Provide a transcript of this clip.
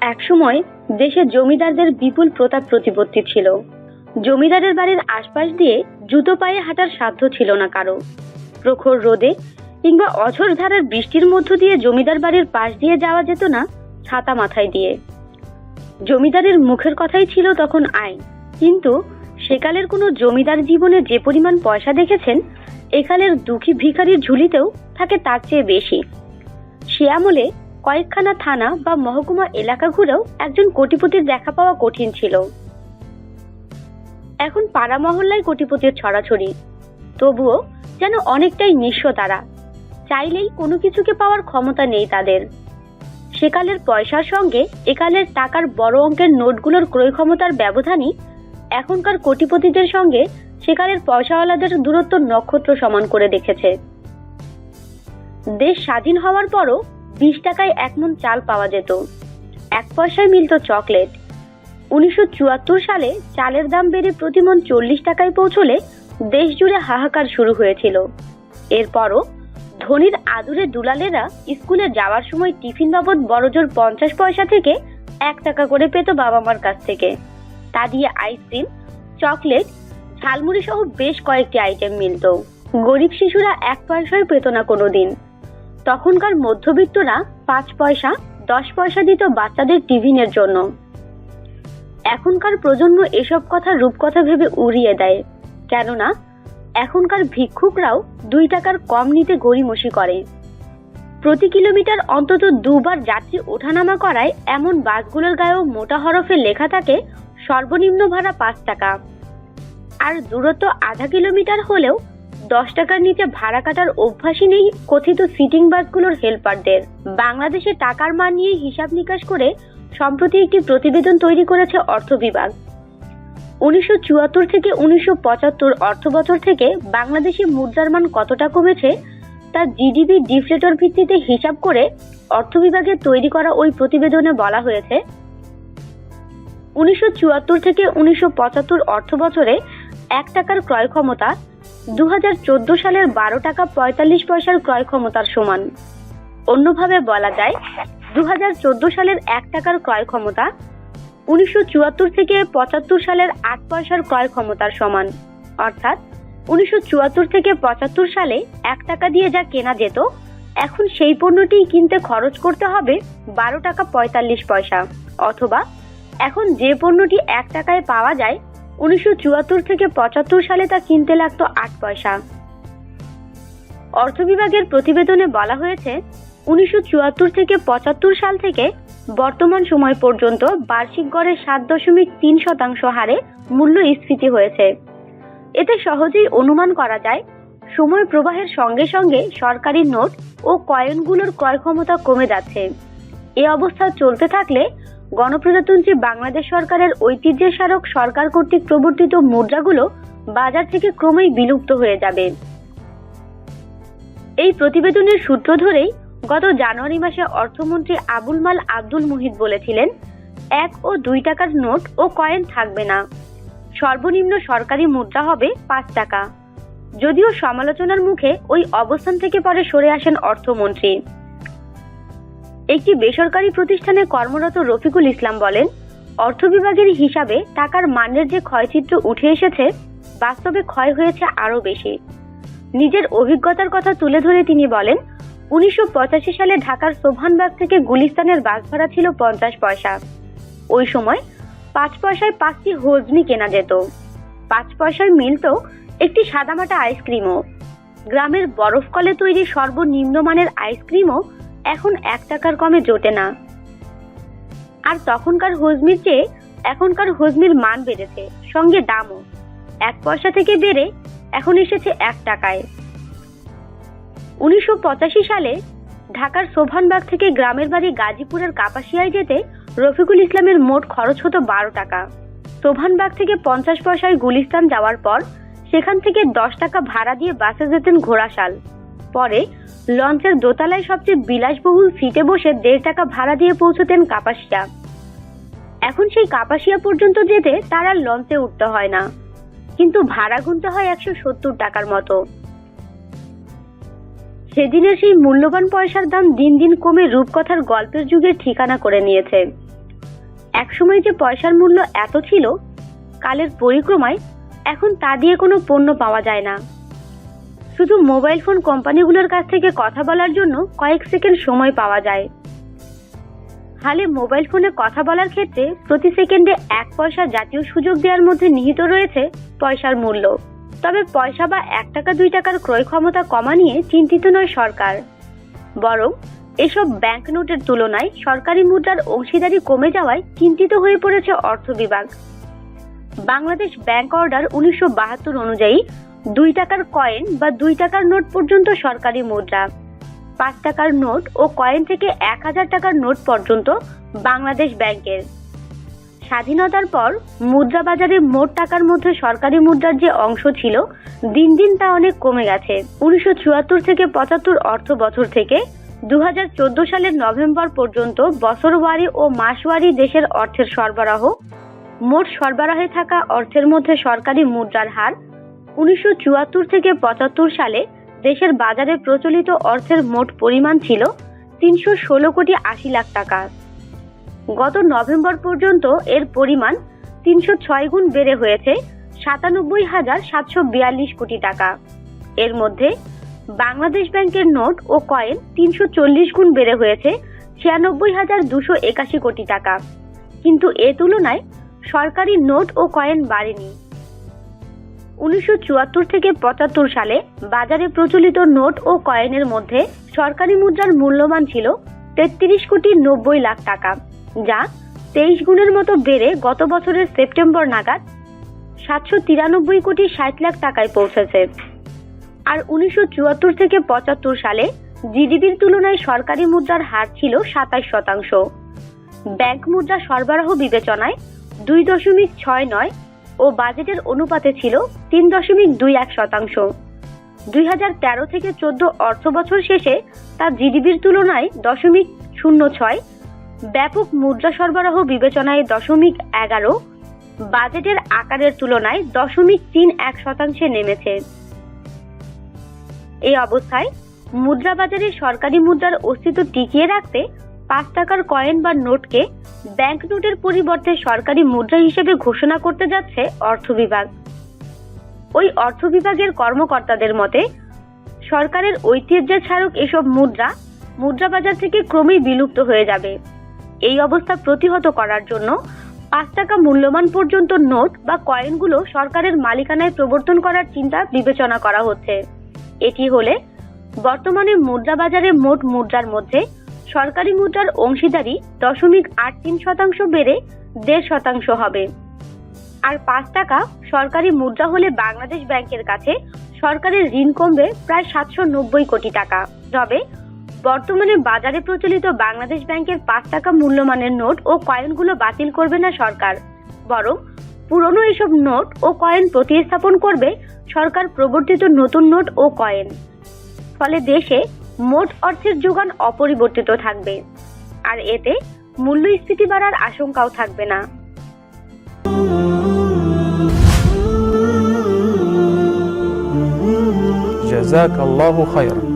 একসময় দেশে জমিদারদের বিপুল প্রতাপ প্রতিপত্তি ছিল। জমিদারের বাড়ির আশপাশ দিয়ে জুতো পায়ে হাঁটার সাধ্য ছিল না কারও। প্রখর রোদে কিংবা অঝোর ধারার বৃষ্টির মধ্য দিয়ে জমিদার বাড়ির পাশ দিয়ে যাওয়া যেত না ছাতা মাথায় দিয়ে। জমিদারের মুখের কথাই ছিল তখন আইন। কিন্তু সেকালের কোনো জমিদার জীবনে যে পরিমাণ পয়সা দেখেছেন, একালের দুঃখী ভিখারির ঝুলিতেও থাকে তার চেয়ে বেশি। সে আমলে কয়েকখানা থানা বা মহকুমা এলাকা ঘুরেও একজন কোটিপতির দেখা পাওয়া কঠিন ছিল। এখন পাড়া মহল্লায় কোটিপতির ছড়াছড়ি। তবুও যেন অনেকটাই নিঃস্ব তারা। চাইলেই কোনো কিছুকে পাওয়ার ক্ষমতা নেই তাদের। সেকালের পয়সার সঙ্গে একালের টাকার বড় অঙ্কের নোটগুলোর ক্রয় ক্ষমতার ব্যবধানই এখনকার কোটিপতিদের সঙ্গে সেকালের পয়সাওয়ালাদের দূরত্ব নক্ষত্র সমান করে দেখেছে। দেশ স্বাধীন হওয়ার পরও বিশ টাকায় এক মন চাল পাওয়া যেত। এক পয়সায় মিলত চকলেট। উনিশশো চুয়াত্তর সালে চালের দাম বেড়ে প্রতি মন চল্লিশ টাকায় পৌঁছলে দেশ জুড়ে হাহাকার শুরু হয়েছিল। এরপরও ধনির আদুরে দুলালেরা স্কুলে যাওয়ার সময় টিফিন বাবদ বড়জোর পঞ্চাশ পয়সা থেকে এক টাকা করে পেত বাবা মার কাছ থেকে। তা দিয়ে আইসক্রিম, চকলেট ঝালমুড়ি সহ বেশ কয়েকটি আইটেম মিলত। গরিব শিশুরা এক পয়সায় পেত না কোনোদিন। তখনকার মধ্যবিত্তরা পাঁচ পয়সা, দশ পয়সা দিত বাচ্চাদের টিফিনের জন্য। এখনকার প্রজন্ম এসব কথা রূপকথা ভেবে উড়িয়ে দেয়। কেননা, এখনকার ভিক্ষুকরাও দুই টাকার কম নিতে গড়িমসি করে। প্রতি কিলোমিটার অন্তত দুবার যাত্রী ওঠানামা করায় এমন বাসগুলোর গায়েও মোটা হরফে লেখা থাকে, সর্বনিম্ন ভাড়া পাঁচ টাকা। আর দূরত্ব আধা কিলোমিটার হলেও দশ টাকার নিচে ভাড়া কাটার অভ্যাসই নেই কথিত সিটিং বাসগুলোর হেল্পারদের বাংলাদেশে টাকার মান নিয়ে হিসাব নিকাশ করে সম্প্রতি একটি প্রতিবেদন তৈরি করেছে অর্থ বিভাগ। উনিশশো চুয়াত্তর থেকে উনিশশো পঁচাত্তর অর্থ বছর থেকে বাংলাদেশি মুদ্রার মান কতটা কমেছে তা জিডিপি ডিফলেটর ভিত্তিতে হিসাব করে অর্থ বিভাগের তৈরি করা ওই প্রতিবেদনে বলা হয়েছে। উনিশশো চুয়াত্তর থেকে উনিশশো পঁচাত্তর অর্থ বছরে এক টাকার ক্রয় ক্ষমতা দু হাজার চোদ্দ সালের বারো টাকা পঁয়তাল্লিশ পয়সার ক্রয় ক্ষমতার সমান। অন্যভাবে বলা যায় দু হাজার চোদ্দ সালের এক টাকার ক্রয় ক্ষমতা উনিশশো চুয়াত্তর থেকে পঁচাত্তর সালের আট পয়সার ক্রয় ক্ষমতার সমান। অর্থাৎ উনিশশো চুয়াত্তর থেকে পঁচাত্তর সালে এক টাকা দিয়ে যা কেনা যেত, এখন সেই পণ্যটি কিনতে খরচ করতে হবে বারো টাকা পঁয়তাল্লিশ পয়সা। অথবা এখন যে পণ্যটি এক টাকায় পাওয়া যায় উনিশশো চুয়াত্তর থেকে পঁচাত্তর সালে তা কিনতে লাগতো আট পয়সা। অর্থ বিভাগের প্রতিবেদনে বলা হয়েছে, উনিশশো চুয়াত্তর থেকে পঁচাত্তর সাল থেকে বর্তমান সময় পর্যন্ত বার্ষিক গড়ে সাত দশমিক তিন শতাংশ হারে মূল্য স্ফীতি হয়েছে। এতে সহজেই অনুমান করা যায়, সময় প্রবাহের সঙ্গে সঙ্গে সরকারি নোট ও কয়েনগুলোর ক্রয় ক্ষমতা কমে যাচ্ছে। এ অবস্থা চলতে থাকলে গণপ্রজাতন্ত্রী বাংলাদেশ সরকারের ঐতিহ্যের স্মারক সরকার কর্তৃক প্রবর্তিত মুদ্রাগুলো বাজার থেকে ক্রমেই বিলুপ্ত হয়ে যাবে। এই প্রতিবেদনের সূত্র ধরেই গত জানুয়ারি মাসে অর্থমন্ত্রী আবুল মাল আব্দুল মুহিত বলেছিলেন, এক ও দুই টাকার নোট ও কয়েন থাকবে না। সর্বনিম্ন সরকারি মুদ্রা হবে পাঁচ টাকা। যদিও সমালোচনার মুখে ওই অবস্থান থেকে পরে সরে আসেন অর্থমন্ত্রী। একটি বেসরকারি প্রতিষ্ঠানে কর্মরত রফিকুল ইসলাম বলেন, অর্থ বিভাগের হিসাবে টাকার মানের যে ক্ষয়চিত্র উঠে এসেছে, বাস্তবে ক্ষয় হয়েছে আরও বেশি। নিজের অভিজ্ঞতার কথা তুলে ধরে তিনি বলেন, উনিশশো পঁচাশি সালে ঢাকার সোভানবাগ থেকে গুলিস্তানের বাস ভাড়া ছিল পঞ্চাশ পয়সা। ওই সময় পাঁচ পয়সায় পাঁচটি হজমি কেনা যেত। পাঁচ পয়সায় মিলত একটি সাদামাটা আইসক্রিমও। গ্রামের বরফ কলে তৈরি সর্বনিম্ন মানের আইসক্রিমও এখন এক টাকার কমে জোটে না। আর তখনকার হজমির চেয়ে এখনকার হজমির মান বেড়েছে, সঙ্গে দামও। এক পয়সা থেকে বেড়ে এখন এসেছে এক টাকায়। উনিশশো পঁচাশি সালে ঢাকার সোভানবাগ থেকে গ্রামের বাড়ি গাজীপুরের কাপাসিয়ায় যেতে রফিকুল ইসলামের মোট খরচ হতো বারো টাকা। সোভানবাগ থেকে পঞ্চাশ পয়সায় গুলিস্তান যাওয়ার পর সেখান থেকে দশ টাকা ভাড়া দিয়ে বাসে যেতেন ঘোড়াশাল। পরে লঞ্চের দোতলায় সবচেয়ে বিলাসবহুল সিটে বসে দেড় টাকা ভাড়া দিয়ে পৌঁছতেন কাপাসিয়া। এখন সেই কাপাসিয়া পর্যন্ত যেতে তার আর লঞ্চে উঠতে হয় না। কিন্তু ভাড়া গুনতে হয় একশো সত্তর টাকার মতো। সেদিনের সেই মূল্যবান পয়সার দাম দিন দিন কমে রূপকথার গল্পের যুগে ঠিকানা করে নিয়েছে। একসময় যে পয়সার মূল্য এত ছিল, কালের পরিক্রমায় এখন তা দিয়ে কোনো পণ্য পাওয়া যায় না। শুধু মোবাইল ফোন কোম্পানিগুলোর কাছ থেকে কথা বলার জন্য কয়েক সেকেন্ড সময় পাওয়া যায়। হালে মোবাইল ফোনে কথা বলার ক্ষেত্রে প্রতি সেকেন্ডে এক পয়সা জাতীয় সুযোগ দেওয়ার মধ্যে নিহিত রয়েছে পয়সার মূল্য। তবে পয়সা বা এক টাকা, দুই টাকার ক্রয় ক্ষমতা কমা নিয়ে চিন্তিত নয় সরকার। বরং এসব ব্যাংক নোটের তুলনায় সরকারি মুদ্রার অংশীদারি কমে যাওয়ায় চিন্তিত হয়ে পড়েছে অর্থ বিভাগ। বাংলাদেশ ব্যাংক অর্ডার উনিশশো বাহাত্তর অনুযায়ী দুই টাকার কয়েন বা দুই টাকার নোট পর্যন্ত সরকারি মুদ্রা, পাঁচ টাকার নোট ও কয়েন থেকে এক হাজার টাকার নোট পর্যন্ত বাংলাদেশ ব্যাংকের। স্বাধীনতার পর মুদ্রা বাজারে মোট টাকার মধ্যে সরকারি মুদ্রার যে অংশ ছিল, দিন দিন তা অনেক কমে গেছে। উনিশশো চুয়াত্তর থেকে পঁচাত্তর অর্থ বছর থেকে দু হাজার চোদ্দ সালের নভেম্বর পর্যন্ত বছরওয়ারি ও মাসওয়ারি দেশের অর্থের সরবরাহ, মোট সরবরাহে থাকা অর্থের মধ্যে সরকারি মুদ্রার হার উনিশশো চুয়াত্তর থেকে পঁচাত্তর সালে দেশের বাজারে প্রচলিত অর্থের মোট পরিমাণ ছিল তিনশো ষোলো কোটি আশি লাখ টাকা। গত নভেম্বর পর্যন্ত এর পরিমাণ তিনশো ছয় গুণ বেড়ে হয়েছে সাতানব্বই হাজার সাতশো বিয়াল্লিশ কোটি টাকা। এর মধ্যে বাংলাদেশ ব্যাংকের নোট ও কয়েন তিনশো চল্লিশ গুণ বেড়ে হয়েছে ছিয়ানব্বই হাজার দুশো একাশি কোটি টাকা। কিন্তু এ তুলনায় সরকারি নোট ও কয়েন বাড়েনি। উনিশশো চুয়াত্তর থেকে পঁচাত্তর সালে বাজারে প্রচলিত নোট ও কয়েনের মধ্যে সরকারি মুদ্রার মূল্যমান ছিল তেত্রিশ কোটি নব্বই লাখ টাকা, যা তেইশ গুণের মতো বেড়ে গত বছরের সেপ্টেম্বর নাগাদ সাতশো তিরানব্বই কোটি ষাট লাখ টাকায় পৌঁছেছে। আর উনিশশো চুয়াত্তর থেকে পঁচাত্তর সালে জিডিপির তুলনায় সরকারি মুদ্রার হার ছিল সাতাশ শতাংশ। ব্যাংক মুদ্রা সরবরাহ বিবেচনায় দুই দশমিক ছয় নয় ও বাজেটের অনুপাতে ছিল তিন দশমিক দুই এক শতাংশ। দুই হাজার তেরো থেকে চোদ্দ অর্থ বছর শেষে তা জিডিপির তুলনায় দশমিক শূন্য ছয়, ব্যাপক মুদ্রা সরবরাহ বিবেচনায় দশমিক এগারো, বাজেটের আকারের তুলনায় দশমিক তিন এক শতাংশে নেমেছে। এই অবস্থায় মুদ্রা বাজারে সরকারি মুদ্রার অস্তিত্ব টিকিয়ে রাখতে পাঁচ টাকার কয়েন বা নোটকে ব্যাংক নোটের পরিবর্তে সরকারি মুদ্রা হিসেবে ঘোষণা করতে যাচ্ছে অর্থ বিভাগ। ওই অর্থ বিভাগের কর্মকর্তাদের মতে, সরকারের ঐতিহ্যের ছাড়ক এসব মুদ্রা মুদ্রা বাজার থেকে ক্রমেই বিলুপ্ত হয়ে যাবে। এই অবস্থা প্রতিহত করার জন্য পাঁচ টাকা মূল্যমান পর্যন্ত নোট বা কয়েনগুলো সরকারের মালিকানায় প্রবর্তন করার চিন্তা বিবেচনা করা হচ্ছে। এটি হলে বর্তমানে মুদ্রা বাজারে মোট মুদ্রার মধ্যে সরকারি মুদ্রার অংশীদারি দশমিক আট তিন শতাংশ বেড়ে দেড় শতাংশ হবে। আর পাঁচ টাকা সরকারি মুদ্রা হলে বাংলাদেশ ব্যাংকের কাছে সরকারের ঋণ কমবে প্রায় সাতশো নব্বই কোটি টাকা। তবে বর্তমানে বাজারে প্রচলিত বাংলাদেশ ব্যাংকের পাঁচ টাকা মূল্যমানের নোট ও কয়েনগুলো বাতিল করবে না সরকার। বরং পুরনো এসব নোট ও কয়েন প্রতিস্থাপন করবে সরকার প্রবর্তিত নতুন নোট ও কয়েন। ফলে দেশে মোট অর্থের যোগান অপরিবর্তিত থাকবে। আর এতে মূল্যস্ফীতি বাড়ার আশঙ্কাও থাকবে না। জাযাকাল্লাহু খায়রান।